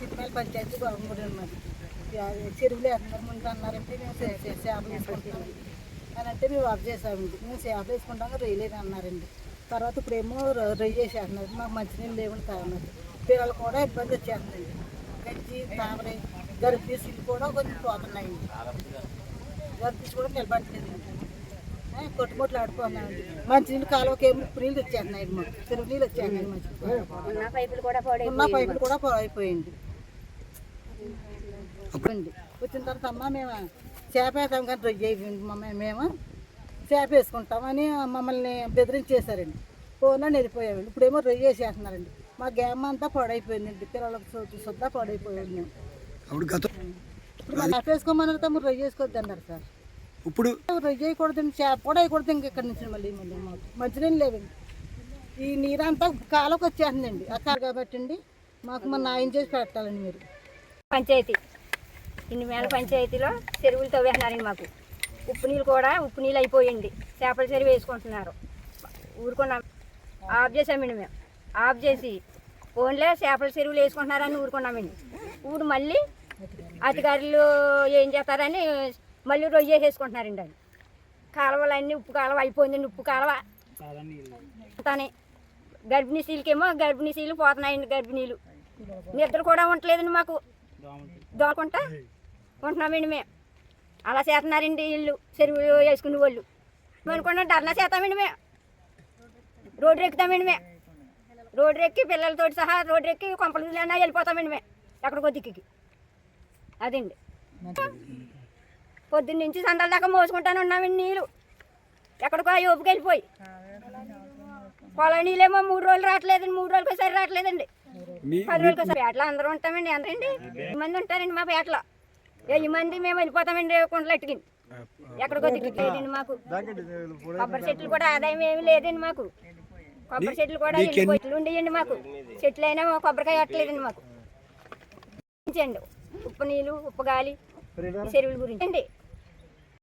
Tirumala panchayat government అన్నమాట చెరువులు వేస్తున్నారు ముందు అన్నారంటే మేము చేపలు వేసుకుంటాం. అని అంటే మేము ఆఫ్ చేసామండి మేము చేపలు వేసుకుంటాం రొయ్యలేదు అన్నారండి. తర్వాత ఇప్పుడేమో రొ- రొయ్య చేసేస్తున్నారు. మాకు మంచినీళ్ళు లేవని తాగన్నారు పిల్లలు కూడా ఇబ్బంది వచ్చేస్తుందండి గజ్జి తామర గర్భీసులు కూడా కొంచెం పోతున్నాయండి గర్భీసు కూడా నిలబడట్లేదండి ఆ, కొట్టుకొట్లు ఆడుకున్నామండి మంచినీళ్ళు కాలువకి ఏమో నీళ్ళు వచ్చేస్తున్నాయి మాకు. చెరువు నీళ్ళు వచ్చేస్తున్నాయి మంచి ఉన్న పైపులు కూడా పాడై ఉన్న పైపులు కూడా అయిపోయింది అప్పండి వచ్చిన తర్వాత అమ్మ మేము చేప వేసాం కానీ రొయ్య అయిపోయింది. మమ్మ మేము చేప వేసుకుంటామని మమ్మల్ని బెదిరించేశారండి. ఫోన్లో వెళ్ళిపోయామండి. ఇప్పుడేమో రొయ్య వేసేస్తున్నారండి మా గ్యామ్ అంతా పాడైపోయిందండి. పిల్లలకు సొద్దు సుద్దా పాడైపోయింది మేము. ఇప్పుడు మా చేప వేసుకోమన్నారు తమ్ముడు రొయ్య వేసుకోవద్దు అన్నారు సార్. ఇప్పుడు రొయ్య వేయకూడదండి చేప కూడా వేయకూడదు ఇంక ఇక్కడి నుంచి మళ్ళీ మళ్ళీ మాకు. మంచినీళ్ళు లేవండి. ఈ నీరంతా కాలువకి వచ్చేస్తుందండి. ఆ కాలు కాబట్టి అండి మాకు మన న్యాయం చేసి పెట్టాలండి మీరు. పంచాయతీ. ఇన్ని మేళ పంచాయతీలో చెరువులు తవ్వేస్తున్నారండి మాకు. ఉప్పు నీళ్ళు కూడా ఉప్పు నీళ్ళు అయిపోయింది చేపల చెరువు వేసుకుంటున్నారు. ఊరుకున్నాం. ఆఫ్ చేసామండి మేము. ఆఫ్ చేసి ఫోన్లే చేపల చెరువులు వేసుకుంటున్నారని ఊరుకున్నామండి. ఊరు మళ్ళీ అధికారులు ఏం చేస్తారని మళ్ళీ రొయ్య వేసుకుంటున్నారండి అది. కాలువలన్నీ ఉప్పు కాలువ అయిపోయిందండి. ఉప్పు కాలువ. తనే. గర్భిణీ స్త్రీలకేమో గర్భిణీ స్త్రీలు పోతున్నాయండి గర్భిణీలు. నిద్ర కూడా ఉండలేదండి మాకు. దోకుంటా? ఉంటున్నామండి మేము అలా చేస్తున్నారండి ఇల్లు చెరువు వేసుకునే వాళ్ళు మేము అనుకున్నాం ధర్నా చేస్తామండి మేము రోడ్డు ఎక్కుతామండి మేము రోడ్డు ఎక్కి పిల్లలతో సహా రోడ్డు ఎక్కి కొంపలైనా వెళ్ళిపోతామండి మేము ఎక్కడికో దిక్కుకి. అదండి. పొద్దున్న నుంచి సందాల దాకా మోసుకుంటాను ఉన్నామండి నీళ్ళు ఎక్కడికో యోపుకి వెళ్ళిపోయి. పొలం నీళ్ళేమో మూడు రోజులు రావట్లేదండి మూడు రోజులకోసారి రావట్లేదండి. పది రోజులకి ఒకసారి పేటలో అందరూ ఉంటామండి వెయ్యి మంది ఉంటారండి మా పేటలో. వెయ్యి మంది మేము వెళ్ళిపోతామండి కుండలు ఎట్టుకుని ఎక్కడికో దిక్కులేదండి మాకు. కొబ్బరి చెట్లు కూడా ఆదాయం ఏమీ లేదండి మాకు. కొబ్బరి చెట్లు కూడా చెట్లు ఉండేయండి మాకు. చెట్లు అయినా మా కొబ్బరికాయ అట్టలేదండి మాకు. ఉప్పు నీళ్ళు ఉప్పు గాలి ఈ చెరువుల గురించి. అండి